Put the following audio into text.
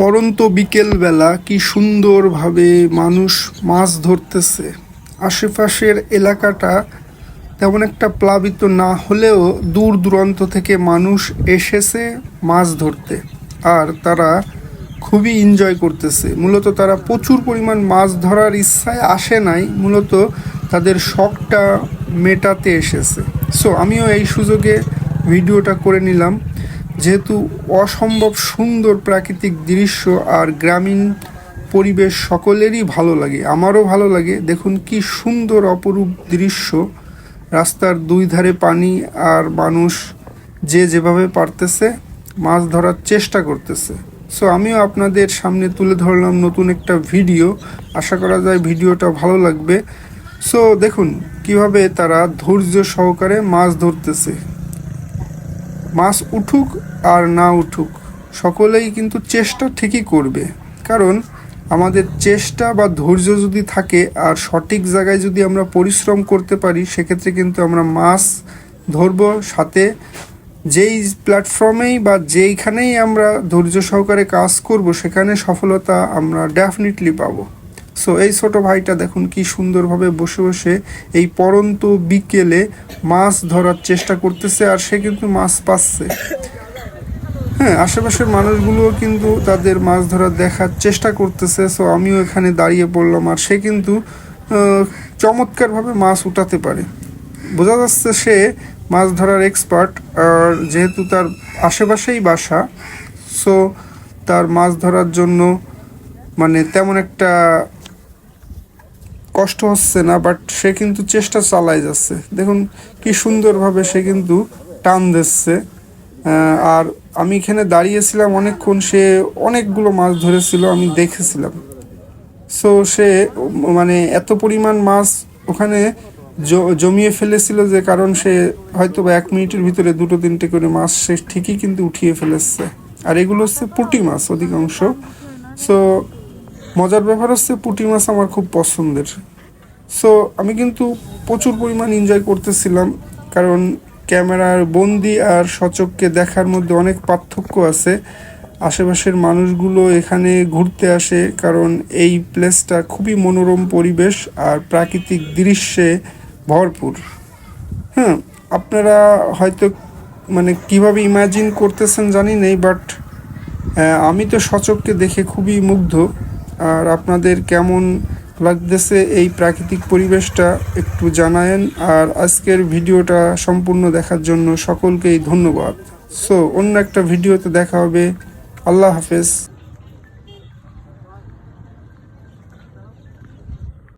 পরন্ত বিকেলবেলা কি সুন্দরভাবে মানুষ মাছ ধরতেছে। আশেপাশের এলাকাটা তেমন একটা প্লাবিত না হলেও দূর দূরান্ত থেকে মানুষ এসেছে মাছ ধরতে। আর তারা খুবই এনজয় করতেছে। মূলত তারা প্রচুর পরিমাণ মাছ ধরার ইচ্ছায় আসে নাই, মূলত তাদের শখটা মেটাতে এসেছে। সো আমিও এই সুযোগে ভিডিওটা করে নিলাম। যেহেতু অসম্ভব সুন্দর প্রাকৃতিক দৃশ্য আর গ্রামীণ পরিবেশ সকলেরই ভালো লাগে, আমারও ভালো লাগে। দেখুন কি সুন্দর অপরূপ দৃশ্য। রাস্তার দুই ধারে পানি আর মানুষ যে যেভাবে পারতেছে, মাছ ধরার চেষ্টা করতেছে। সো আমিও আপনাদের সামনে তুলে ধরলাম নতুন একটা ভিডিও। আশা করা যায় ভিডিওটা ভালো লাগবে। সো দেখুন কীভাবে তারা ধৈর্য সহকারে মাছ ধরতেছে। মাছ উঠুক আর না উঠুক, সকলেই কিন্তু চেষ্টা ঠিকই করবে। কারণ আমাদের চেষ্টা বা ধৈর্য যদি থাকে আর সঠিক জায়গায় যদি আমরা পরিশ্রম করতে পারি, সেক্ষেত্রে কিন্তু আমরা মাছ ধরবো সাথে। যেই প্ল্যাটফর্মেই বা যেইখানেই আমরা ধৈর্য সহকারে কাজ করব, সেখানে সফলতা আমরা ডেফিনেটলি পাবো। সো এই ছোট ভাইটা দেখুন কি সুন্দরভাবে বসে বসে এই পরন্ত বিকেলে মাছ ধরার চেষ্টা করতেছে আর সে কিন্তু মাছ পাচ্ছে। হ্যাঁ আশেপাশের মানুষগুলোও কিন্তু তাদের মাছ ধরার দেখার চেষ্টা করতেছে। সো আমিও এখানে দাঁড়িয়ে পড়লাম আর সে কিন্তু চমৎকারভাবে মাছ উঠাতে পারে। বোঝা যাচ্ছে সে মাছ ধরার এক্সপার্ট আর যেহেতু তার আশেপাশেই বাসা সো তার মাছ ধরার জন্য মানে তেমন একটা কষ্ট হচ্ছে না বাট সে কিন্তু চেষ্টা চালাই যাচ্ছে। দেখুন কি সুন্দরভাবে সে কিন্তু টান দিচ্ছে। আর আমি এখানে দাঁড়িয়েছিলাম অনেকক্ষণ, সে অনেকগুলো মাছ ধরেছিল, আমি দেখেছিলাম। সো সে মানে এত পরিমাণ মাছ ওখানে জমিয়ে ফেলেছিল যে কারণ সে হয়তো বা এক মিনিটের ভিতরে দুটো তিনটে করে মাছ সে ঠিকই কিন্তু উঠিয়ে ফেলেছে। আর এগুলো হচ্ছে পুঁটি মাছ অধিকাংশ। সো মজার ব্যাপার হচ্ছে পুঁটি মাছ আমার খুব পছন্দের। সো আমি কিন্তু প্রচুর পরিমাণ এনজয় করতেছিলাম, কারণ ক্যামেরার বন্দি আর সচককে দেখার মধ্যে অনেক পার্থক্য আছে। আশেপাশের মানুষগুলো এখানে ঘুরতে আসে, কারণ এই প্লেসটা খুবই মনোরম পরিবেশ আর প্রাকৃতিক দৃশ্যে ভরপুর। হ্যাঁ আপনারা হয়তো মানে কীভাবে ইমাজিন করতেছেন জানি নেই বাট আমি তো সচককে দেখে খুবই মুগ্ধ। আর আপনাদের কেমন লাগতেছে এই প্রাকৃতিক পরিবেশটা একটু জানায়েন আর আজকের ভিডিওটা সম্পূর্ণ দেখার জন্য সকলকেই ধন্যবাদ। সো অন্য একটা ভিডিওতে দেখা হবে। আল্লাহ হাফেজ।